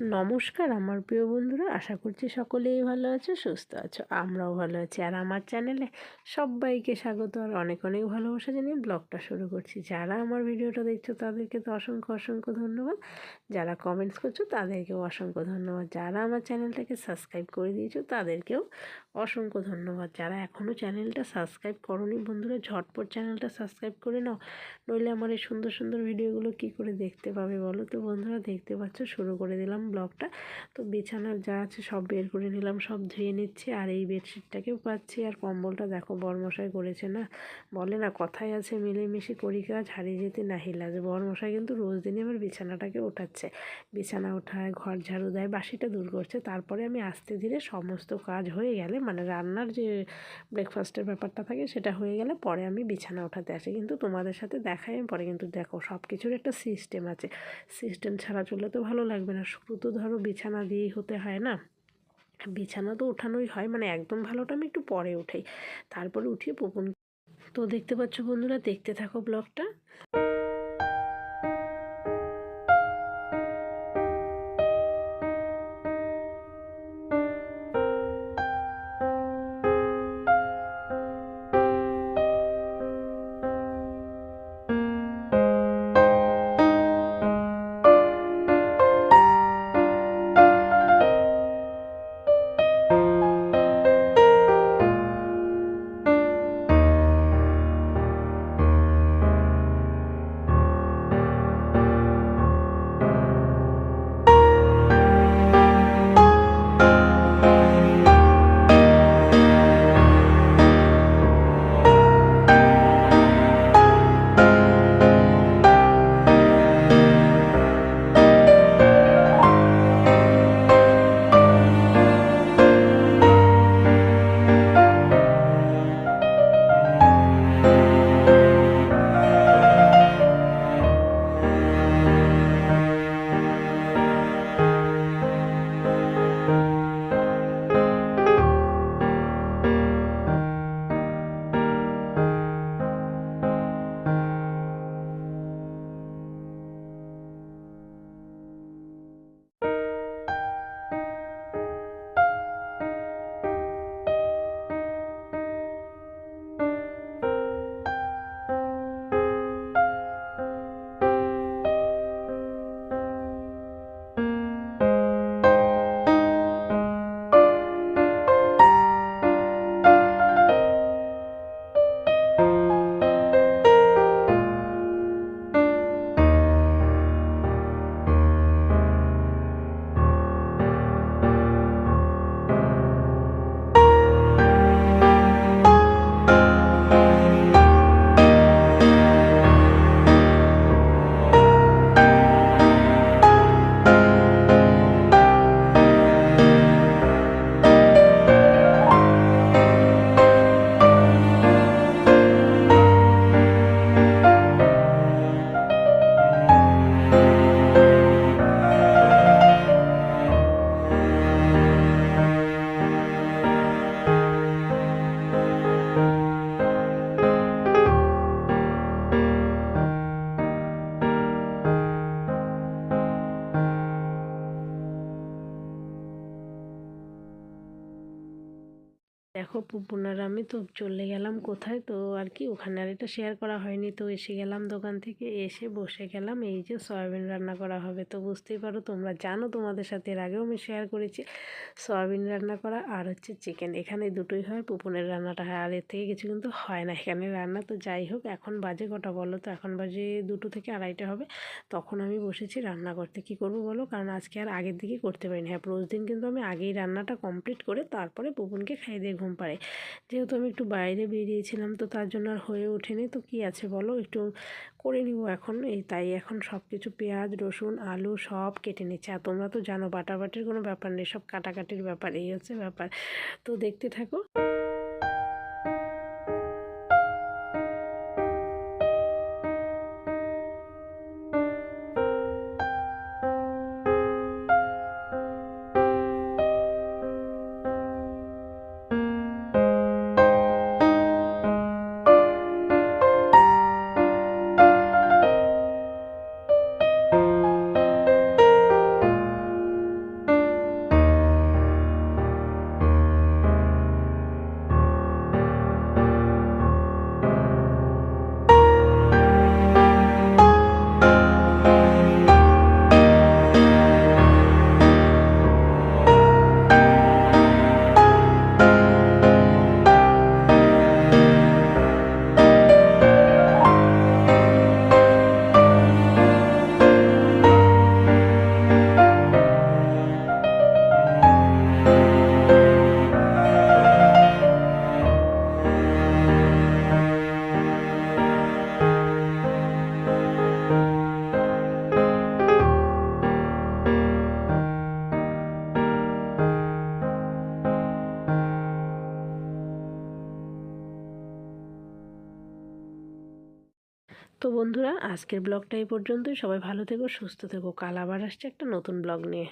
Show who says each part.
Speaker 1: নমস্কার, আমার প্রিয় বন্ধুরা। আশা করছি সকলেই ভালো আছো, সুস্থ আছো, আমরাও ভালো আছি। আর আমার চ্যানেলে সবাইকে স্বাগত আর অনেক অনেক ভালোবাসা জানিয়ে ব্লগটা শুরু করছি। যারা আমার ভিডিওটা দেখছ, তাদেরকে তো অসংখ্য অসংখ্য ধন্যবাদ। যারা কমেন্টস করছ, তাদেরকেও অসংখ্য ধন্যবাদ। যারা আমার চ্যানেলটাকে সাবস্ক্রাইব করে দিয়েছ, তাদেরকেও অসংখ্য ধন্যবাদ। যারা এখনও চ্যানেলটা সাবস্ক্রাইব করনি, বন্ধুরা, ঝটপট চ্যানেলটা সাবস্ক্রাইব করে নাও। নইলে আমার এই সুন্দর সুন্দর ভিডিওগুলো কি করে দেখতে পাবে বলো তো বন্ধুরা? দেখতে পাচ্ছ, শুরু করে দিলাম ব্লগটা। তো বিছানার যা আছে সব বের করে নিলাম, সব ধুয়ে নিচ্ছি আর এই বেডশিটটাকেও পাচ্ছি। আর কম্বলটা দেখো বরমশাই করেছে না? বলে না, কথাই আছে, মিলেমিশে করি কাজ, হারিয়ে যেতে নাহি লাগে বরমশাই কিন্তু রোজ দিনই আমার বিছানাটাকে ওঠাচ্ছে। বিছানা ওঠায়, ঘর ঝাড়ু দেয়, বাসিটা দূর করছে। তারপরে আমি আস্তে ধীরে সমস্ত কাজ হয়ে গেলে মানে রান্নার যে ব্রেকফাস্টের ব্যাপারটা থাকে সেটা হয়ে গেলে পরে আমি বিছানা ওঠাতে আসি। কিন্তু তোমাদের সাথে দেখাই আমি পরে। কিন্তু দেখো সব কিছুর একটা সিস্টেম আছে। সিস্টেম ছাড়া চললে তো ভালো লাগবে না। শুরু তো ধরো বিছানা দিয়েই হতে হয় না। বিছানা তো ওঠানোই হয় মানে একদম ভালোটা আমি একটু পরে উঠাই। তারপরে উঠিয়ে পোপন তো দেখতে পাচ্ছ বন্ধুরা, দেখতে থাকো ব্লগটা। দেখো পুপুনার আমি তো চলে গেলাম কোথায়? তো আর কি, ওখানে আর এটা শেয়ার করা হয়নি। তো এসে গেলাম দোকান থেকে, এসে বসে গেলাম। এই যে সয়াবিন রান্না করা হবে। তো বুঝতেই পারো, তোমরা জানো তোমাদের সাথে এর আগেও আমি শেয়ার করেছি। সয়াবিন রান্না করা আর হচ্ছে চিকেন এখানে দুটোই হয়, পুপুনের রান্নাটা হয়। আর এর থেকে কিছু কিন্তু হয় না এখানে রান্না। তো যাই হোক, এখন বাজে কটা বলো তো? এখন বাজে দুটো থেকে আড়াইটা হবে। তখন আমি বসেছি রান্না করতে। কি করব বলো? কারণ আজকে আর আগের দিকে করতে পারিনি। হ্যাঁ রোজ দিন কিন্তু আমি আগেই রান্নাটা কমপ্লিট করে তারপরে পুপুনকে খাইয়ে দিয়ে ঘুম পাড়ে। যেহেতু আমি একটু বাইরে বেরিয়েছিলাম, তো তার জন্য আর হয়ে ওঠেনি। তো কি আছে বলো? একটু করে নিব এখন। এই তাই এখন সব কিছু পেঁয়াজ, রসুন, আলু সব কেটে নিচ্ছে। আর তোমরা তো জানো, বাটাবাটির কোনো ব্যাপার নেই, সব কাটাকাটির ব্যাপার, এই হচ্ছে ব্যাপার। তো দেখতে থাকো। বন্ধুরা, আজকের ব্লগটা এই পর্যন্তই। সবাই ভালো থেকো, সুস্থ থেকো। কাল আবার আসছে একটা নতুন ব্লগ নিয়ে।